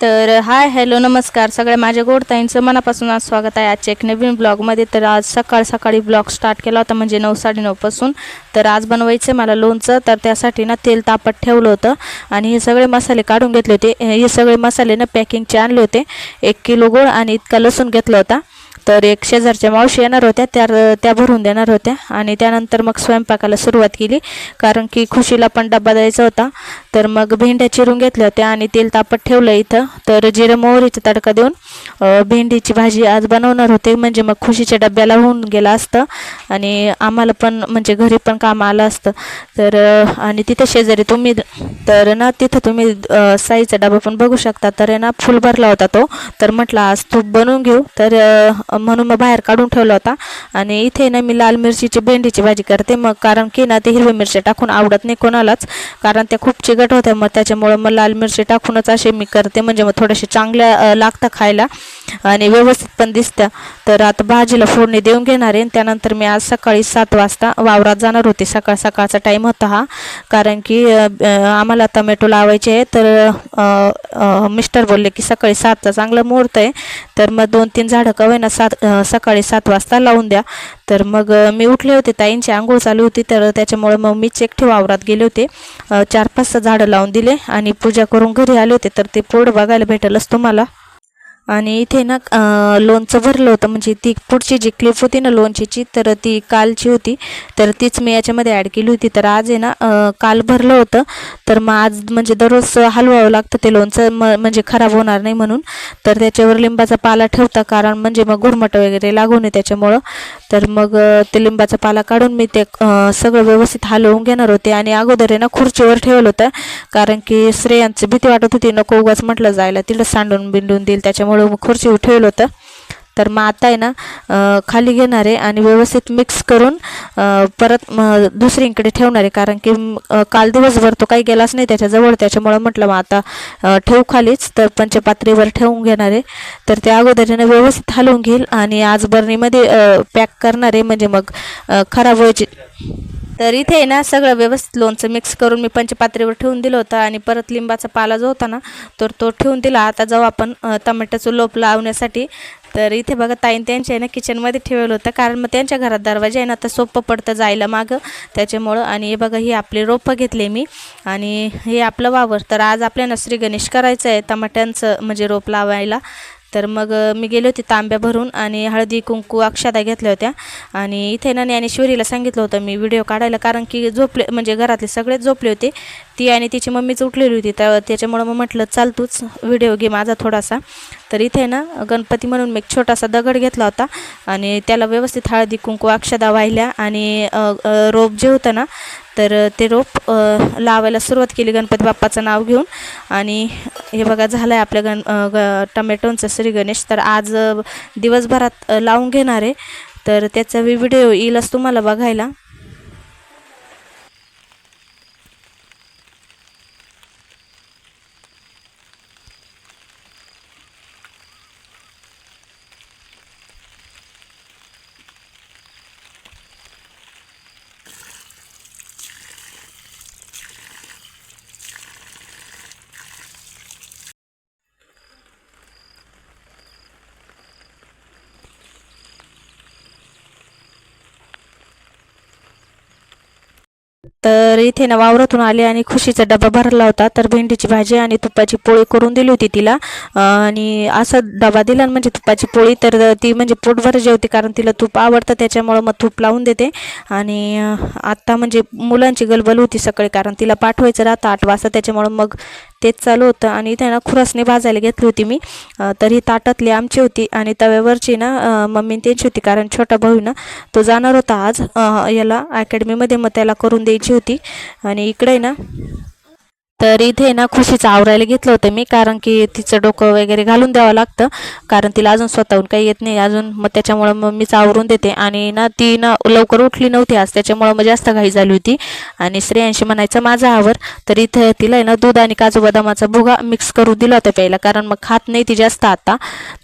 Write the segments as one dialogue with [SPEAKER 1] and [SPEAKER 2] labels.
[SPEAKER 1] तर hi hello नमस्कार. सगळ्या माझ्या गोडताईंचं मनापासून आज स्वागत आहे. आजच्या एक नवीन ब्लॉगमध्ये तर आज सकाळ सकाळी ब्लॉग स्टार्ट केला होता म्हणजे नऊ साडेनऊपासून तर आज बनवायचं आहे मला लोणचं. तर त्यासाठी ना तेल तापत ठेवलं होतं. आणि हे सगळे मसाले काढून घेतले होते. हे सगळे मसाले ना पॅकिंगचे आणले होते. एक किलो गोळ आणि इतका लसूण घेतला होता. तर एक शेजारच्या मावशी येणार होत्या त्या त्या भरून देणार होत्या. आणि त्यानंतर मग स्वयंपाकाला सुरुवात केली. कारण की खुशीला पण डब्बा द्यायचा होता. तर मग भेंड्या चिरून घेतल्या होत्या आणि तेल तापत ठेवलं इथं. तर जिरं मोहरीचा तडका देऊन भेंडीची भाजी आज बनवणार होते. म्हणजे मग खुशीच्या डब्याला होऊन गेलं असतं. आणि आम्हाला पण म्हणजे घरी पण काम आलं असतं. तर आणि तिथं शेजारी तुम्ही तर ना तिथं तुम्ही साईचा डबा पण बघू शकता. तर ना फुल भरला होता तो. तर म्हटलं आज तूप बनवून घेऊ. तर म्हणून मग बाहेर काढून ठेवला होता. आणि इथे ना मी लाल मिरचीची भेंडीची भाजी करते. मग कारण की ना ते हिरव्या मिरच्या टाकून आवडत नाही कोणालाच. कारण त्या खूप चिकट होत्या. मग त्याच्यामुळं मग लाल मिरची टाकूनच असे मी करते. म्हणजे मग थोडेसे चांगल्या लागतं खायला. आणि व्यवस्थित पण दिसत्या तर आता भाजीला फोडणी देऊन घेणार आहे. आणि त्यानंतर मी आज सकाळी सात वाजता वावरात जाणार होते. सकाळ सकाळचा टाईम होता हा. कारण की आम्हाला टमॅटो लावायचे आहे तर मिस्टर बोलले की सकाळी सातचा चांगला मुहूर्त आहे. तर मग दोन तीन झाडं कवे सात सकाळी सात वाजता लावून द्या. तर मग मी उठले होते. ताईंची आंघोळ चालू होती. तर त्याच्यामुळे मग मीच एकटे वावरात गेले होते. चार पाच झाडं लावून दिले आणि पूजा करून घरी आले होते. तर ते पोड बघायला भेटलच तुम्हाला. आणि इथे ना लोणचं भरलं होतं. म्हणजे ती पुढची जी क्लिप होती ना लोणचीची तर ती कालची होती. तर तीच मी याच्यामध्ये ॲड केली होती. तर आज आहे ना काल भरलं होतं. तर मग आज म्हणजे दररोज हलवावं लागतं ते लोणचं. म म्हणजे खराब होणार नाही म्हणून. तर त्याच्यावर लिंबाचा पाला ठेवता कारण म्हणजे मग घुरमट वगैरे लागू नये त्याच्यामुळं. तर मग ते लिंबाचा पाला काढून मी ते सगळं व्यवस्थित हलवून घेणार होते. आणि अगोदर आहे ना खुर्चीवर ठेवलं होतं. कारण की श्रेयांची भीती वाटत होती. नको उगाच म्हटलं जायला तिला सांडून बिंडून देईल. त्याच्यामुळं मग खुर्चीवर ठेवलं होतं. तर मग आता आहे ना खाली घेणार आहे आणि व्यवस्थित मिक्स करून परत दुसरीकडे ठेवणार आहे. कारण की काल दिवसभर तो काही गेलाच नाही त्याच्याजवळ. त्याच्यामुळं म्हटलं मग आता ठेवू खालीच. तर पंचपात्रीवर ठेवून घेणार आहे. तर ते अगोदरीनं व्यवस्थित हलवून घेईल आणि आज बरणीमध्ये पॅक करणार आहे. म्हणजे मग खराब व्हायची तर इथे आहे ना सगळं व्यवस्थित लोणचं मिक्स करून मी पंचपात्रीवर ठेवून दिलं होतं आणि परत लिंबाचा पाला जो होता ना तर तो ठेवून दिला. आता जाऊ आपण टमाट्याचं लोप लावण्यासाठी. तर इथे बघा ताईन त्यांच्या आहे ना किचनमध्ये ठेवलं होतं. कारण मग त्यांच्या घरात दरवाजा आहे ना तर सोपं पडतं जायला मागं. त्याच्यामुळं आणि हे बघा ही आपली रोपं घेतले मी. आणि हे आपलं वावर. तर आज आपल्याला श्री गणेश करायचं आहे टमाट्यांचं म्हणजे रोप लावायला. तर मग मी गेले होते तांब्या भरून आणि हळदी कुंकू अक्षदा घेतल्या होत्या. आणि इथे ना ज्ञानेश्वरीला सांगितलं होतं मी व्हिडिओ काढायला कारण की झोपले म्हणजे घरातले सगळेच झोपले होते. ती आणि तिची मम्मीच उठलेली होती. त्या त्याच्यामुळं मग म्हटलं चाल तूच व्हिडिओ घे माझा थोडासा. तर इथे ना गणपती म्हणून मी एक छोटासा दगड घेतला होता. आणि त्याला व्यवस्थित हळदी कुंकू अक्षदा वाहिल्या. आणि रोप जे होतं ना तर ते रोप लावायला सुरुवात केली गणपती बाप्पाचं नाव घेऊन. आणि हे बघा झालं आहे आपल्या गण ग टमॅटोंचं श्री गणेश. तर आज दिवसभरात लावून घेणार आहे. तर त्याचा व्हिडिओ येईलच तुम्हाला बघायला. तर इथे ना वावरातून आले आणि खुशीचा डबा भरला होता. तर भेंडीची भाजी आणि तुपाची पोळी करून दिली होती तिला. आणि असा डबा दिला म्हणजे तुपाची पोळी तर ती म्हणजे पोटभर जेवते कारण तिला तूप आवडतं त्याच्यामुळं मग तूप लावून देते. आणि आत्ता म्हणजे मुलांची गलबल होती सकाळी कारण तिला पाठवायचं राहतं आठ वाजता त्याच्यामुळं मग तेच चालू होतं आणि इथे ना खुरासणी भाजायला घेतली होती मी. तर ही ताटातली आमची होती आणि तव्यावरची ना अं, मम्मी त्यांची होती कारण छोटा भाऊ ना तो जाणार होता आज. याला अकॅडमीमध्ये मग त्याला करून द्यायची होती. आणि इकडे ना तर इथे ना खुशीचं आवरायला घेतलं होतं मी कारण की तिचं डोकं वगैरे घालून द्यावं लागतं कारण तिला अजून स्वतःहून काही येत नाही अजून मग त्याच्यामुळं मग मीच आवरून देते. आणि ना ती ना लवकर उठली नव्हती आज त्याच्यामुळं मग जास्त घाई झाली होती. आणि श्रेयांशी म्हणायचं माझा आवर. तर इथं तिला आहे ना दूध आणि काजू बदामाचा भुगा मिक्स करून दिला होता प्यायला कारण मग खात नाही ती जास्त आता.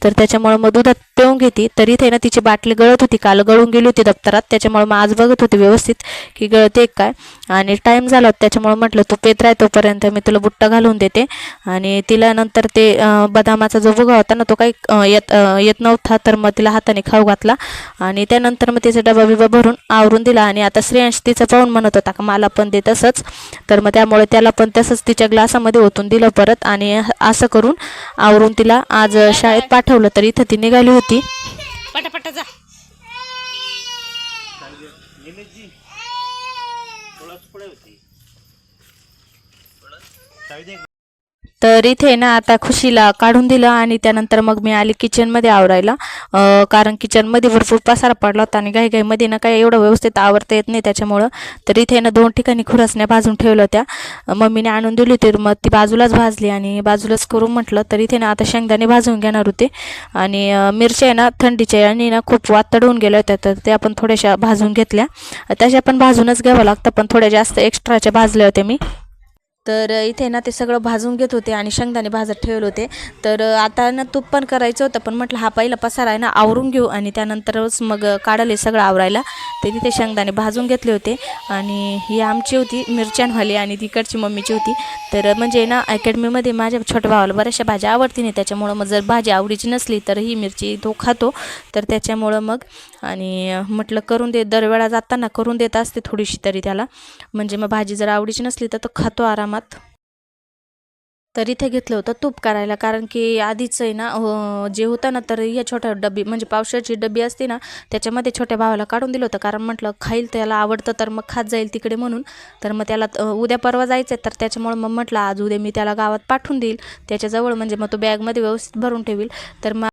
[SPEAKER 1] तर त्याच्यामुळं मग दुधात पिऊन घेते. तर इथे ना तिची बाटली गळत होती काल गळून गेली होती दप्तरात. त्याच्यामुळं मग आज बघत होती व्यवस्थित की गळते काय. आणि टाईम झाला होता त्याच्यामुळं म्हटलं तू पेत राह तोपर्यंत. तर मी तुला बुट्टा घालून देते. आणि तिला नंतर ते बदामाचा जो भुगा होता ना तो काही येत येत नव्हता तर मग तिला हाताने खाऊ घातला. आणि त्यानंतर मग तिचा डबा बिबा भरून आवरून दिला. आणि आता श्रेयांश तिचं पाहून म्हणत होता का मला पण दे तसंच. तर मग त्यामुळे त्याला पण तसंच तिच्या ग्लासामध्ये ओतून दिलं परत. आणि असं करून आवरून तिला आज शाळेत पाठवलं. तर इथं ती निघाली होती.
[SPEAKER 2] पटापटा जा.
[SPEAKER 1] तर इथे ना आता खुशीला काढून दिलं आणि त्यानंतर मग मी आली किचनमध्ये आवरायला. कारण किचनमध्ये भरपूर पसारा पडला होता आणि घाईघाईमध्ये ना काही एवढं व्यवस्थित आवरता येत नाही त्याच्यामुळं. तर इथे ना दोन ठिकाणी खुरसण्या भाजून ठेवल्या होत्या. मम्मीने आणून दिली होती मग ती बाजूलाच भाजली आणि बाजूलाच करून म्हटलं तर इथे ना आता शेंगदाणे भाजून घेणार होते. आणि मिरच्या आहे ना थंडीच्या आणि ना खूप वातडून गेल्या होत्या तर त्या पण थोड्याशा भाजून घेतल्या. तशा पण भाजूनच घ्यावं लागतं पण थोड्या जास्त एक्स्ट्राच्या भाजल्या होत्या मी. तर इथे ना ते सगळं भाजून घेत होते आणि शेंगदाणे भाजत ठेवले होते. तर आता ना तूप पण करायचं होतं पण म्हटलं हा पहिला पसारा आहे ना आवरून घेऊ आणि त्यानंतरच मग काढले सगळं आवरायला. ते तिथे शेंगदाणे भाजून घेतले होते आणि ही आमची होती मिरच्यांवाली आणि तिकडची मम्मीची होती. तर म्हणजे ना अकॅडमीमध्ये माझ्या छोट्या भावाला बऱ्याचशा भाज्या आवडती नाही त्याच्यामुळं मग जर भाजी आवडीची नसली तर ही मिरची तो खातो. तर त्याच्यामुळं मग आणि म्हटलं करून दे दरवेळा जाताना करून देत असते थोडीशी तरी त्याला. म्हणजे मग भाजी जर आवडीची नसली तर तो खातो आरामात. तर इथे घेतलं होतं तूप करायला कारण की आधीच आहे ना जे होतं ना तर या छोट्या डबी म्हणजे पावसाची डबी असते ना त्याच्यामध्ये छोट्या भावाला काढून दिलं होतं कारण म्हटलं खाईल त्याला आवडतं तर मग खात जाईल तिकडे म्हणून. तर मग त्याला उद्या परवा जायचं आहे तर त्याच्यामुळं मग म्हटलं आज उद्या मी त्याला गावात पाठवून देईल त्याच्याजवळ म्हणजे मग तो बॅगमध्ये व्यवस्थित भरून ठेवील. तर मग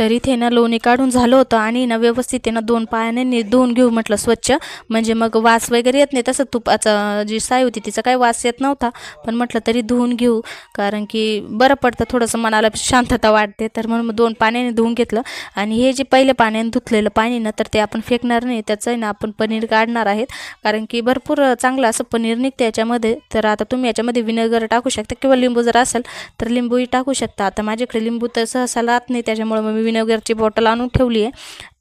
[SPEAKER 1] तर इथे ना लोणी काढून झालं होतं आणि ना व्यवस्थित आहे ना दोन पायाने धुवून घेऊ म्हटलं स्वच्छ. म्हणजे मग वास वगैरे येत नाही तसं तुपाचं जी साय होती तिचा काही वास येत नव्हता. पण म्हटलं तरी धुवून घेऊ कारण की बरं पडतं थोडंसं मनाला शांतता वाटते. तर म्हणून मग दोन पाण्याने धुवून घेतलं. आणि हे जे पहिले पाण्याने धुतलेलं पाणी ना तर ते आपण फेकणार नाही. त्याचं आहे ना आपण पनीर काढणार आहेत. कारण की भरपूर चांगलं असं पनीर निघते याच्यामध्ये. तर आता तुम्ही याच्यामध्ये विनेगर टाकू शकता किंवा लिंबू जर असेल तर लिंबूही टाकू शकता. आता माझ्याकडे लिंबू तर सहसा राहत नाही त्याच्यामुळे मग मी विनेगरची बॉटल आणून ठेवली आहे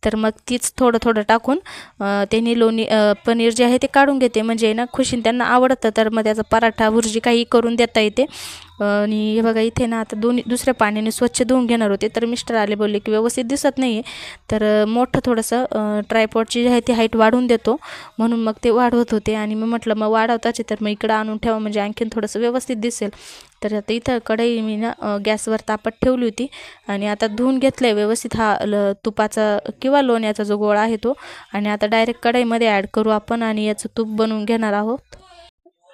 [SPEAKER 1] तर मग तीच थोडं थोडं टाकून त्यांनी लोणी पनीर जे आहे ते काढून घेते. म्हणजे ना खुशीन त्यांना आवडतं तर मग त्याचा पराठा भुर्जी काही करून देता येते. आणि हे बघा इथे ना आता दोन्ही दुसऱ्या पाण्याने स्वच्छ धुवून घेणार होते. तर मिस्टर आले बोलले की व्यवस्थित दिसत नाही आहे तर मोठं थोडंसं ट्रायपॉडची जी आहे ती हाईट वाढवून देतो. म्हणून मग ते वाढवत होते. आणि मग म्हटलं मग वाढवताचे तर मग इकडं आणून ठेवा. म्हणजे आणखीन थोडंसं व्यवस्थित दिसेल. तर आता इथं कढई मी ना गॅसवर तापत ठेवली होती. आणि आता धुवून घेतलं आहे व्यवस्थित हा ल तुपाचा किंवा लोण्याचा जो गोळा आहे तो. आणि आता डायरेक्ट कढईमध्ये ॲड करू आपण आणि याचं तूप बनवून घेणार आहोत.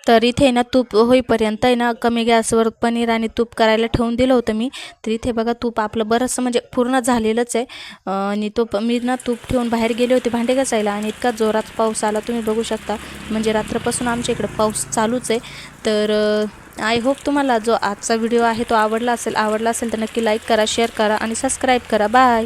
[SPEAKER 1] तर इथे ना तूप होईपर्यंत आहे ना कमी गॅसवर पनीर आणि तूप करायला ठेवून दिलं होतं मी. तर इथे बघा तूप आपलं बरंचसं म्हणजे पूर्ण झालेलंच आहे. आणि तो मी ना तूप ठेवून बाहेर गेले होते भांडे घासायला आणि इतका जोरात पाऊस आला तुम्ही बघू शकता. म्हणजे रात्रपासून आमच्या इकडं पाऊस चालूच आहे. तर आय होप तुम्हाला जो आजचा व्हिडिओ आहे तो आवडला असेल आवडला असेल तर नक्की लाईक करा शेअर करा आणि सबस्क्राईब करा. बाय